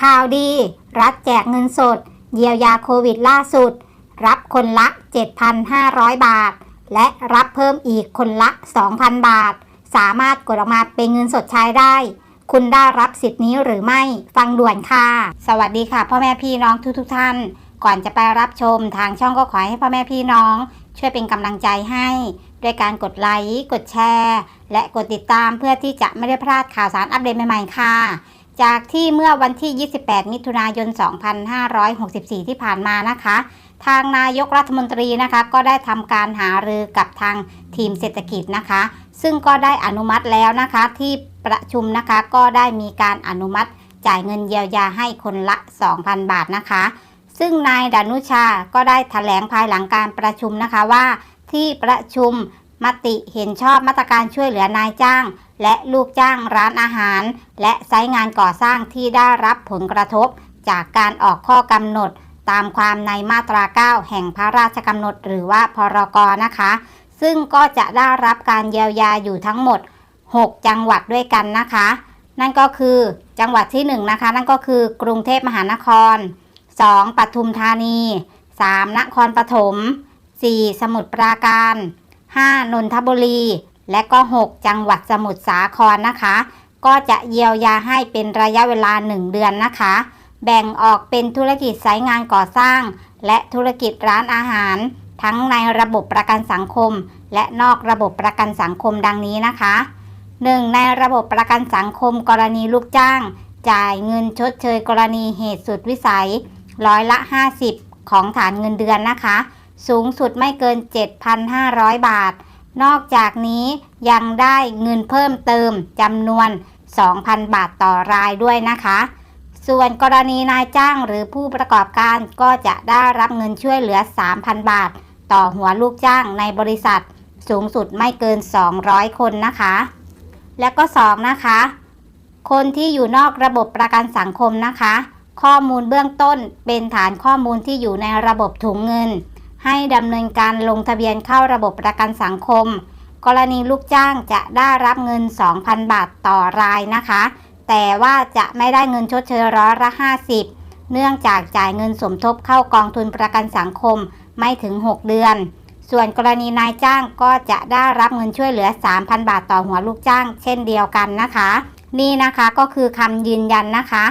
ข่าวดี รัฐแจกเงินสด เยียวยาโควิดล่าสุด รับคนละ 7,500 บาท และรับเพิ่มอีกคนละ 2,000 บาท สามารถกดออกมาเป็นเงินสดใช้ได้ คุณได้รับสิทธิ์นี้หรือไม่ฟังด่วนค่ะ สวัสดีค่ะ พ่อแม่พี่น้องทุกทท่าน ก่อนจะไปรับชมทางช่องก็ขอให้พ่อแม่พี่น้อง ช่วยเป็นกำลังใจให้ด้วยการกดไลค์ กดแชร์ และกดติดตามเพื่อที่จะไม่ได้พลาดข่าวสารอัปเดตใหม่ๆค่ะ จากที่เมื่อวันที่ 28 มิถุนายน 2564 ที่ผ่านมานะคะ ทางนายกรัฐมนตรีนะคะก็ได้ทำการหารือกับทางทีมเศรษฐกิจนะคะ ซึ่งก็ได้อนุมัติแล้วนะคะที่ประชุมนะคะก็ได้มีการอนุมัติจ่ายเงินเยียวยาให้คนละ 2,000 บาทนะคะ ซึ่งนายดานุชาก็ได้แถลงภายหลังการประชุมนะคะว่าที่ประชุมมติเห็นชอบมาตรการช่วยเหลือนายจ้าง และลูกจ้างร้านอาหาร และไซต์งานก่อสร้างที่ได้รับผลกระทบ จากการออกข้อกำหนด ตามความในมาตรา 9 แห่งพระราชกำหนดหรือว่าพรกนะคะ ซึ่งก็จะได้รับการเยียวยาอยู่ทั้งหมด 6 จังหวัดด้วยกันนะคะ นั่นก็คือจังหวัดที่ 1 นะคะ นั่นก็คือกรุงเทพมหานคร 2. ปทุมธานี 3. นครปฐม 4. สมุทรปราการ 5. นนทบุรี และก็ 6 จังหวัดสมุทรสาครนะคะ ก็จะเยียวยาให้เป็นระยะเวลา 1 เดือนนะคะ แบ่งออกเป็นธุรกิจสายงานก่อสร้าง และธุรกิจร้านอาหาร ทั้งในระบบประกันสังคม และนอกระบบประกันสังคมดังนี้นะคะ 1. ในระบบประกันสังคมกรณีลูกจ้าง จ่ายเงินชดเชยกรณีเหตุสุดวิสัยร้อยละ 50 ของฐานเงินเดือนนะคะ สูงสุดไม่เกิน 7,500 บาท นอกจากนี้ยังได้เงินเพิ่มเติมจำนวน 2,000 บาทต่อรายด้วยนะคะ ส่วนกรณีนายจ้างหรือผู้ประกอบการก็จะได้รับเงินช่วยเหลือ 3,000 บาท ต่อหัวลูกจ้างในบริษัท สูงสุดไม่เกิน 200 คนนะคะ และก็ 2 นะคะ คนที่อยู่นอกระบบประกันสังคมนะคะ ข้อมูลเบื้องต้นเป็นฐานข้อมูลที่อยู่ในระบบถุงเงิน ให้ดำเนินการลงทะเบียนเข้าระบบประกันสังคม กรณีลูกจ้างจะได้รับเงิน 2,000 บาทต่อรายนะคะ แต่ว่าจะไม่ได้เงินชดเชยร้อยละ 50 เนื่องจากจ่ายเงินสมทบเข้ากองทุนประกันสังคมไม่ถึง 6 เดือน ส่วนกรณีนายจ้างก็จะได้รับเงินช่วยเหลือ 3,000 บาทต่อหัวลูกจ้าง เช่นเดียวกันนะคะ นี่นะคะก็คือคำยืนยันนะคะ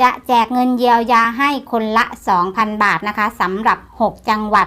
จะแจกเงินเยียวยาให้คนละ 2,000 บาทนะคะสำหรับ 6 จังหวัด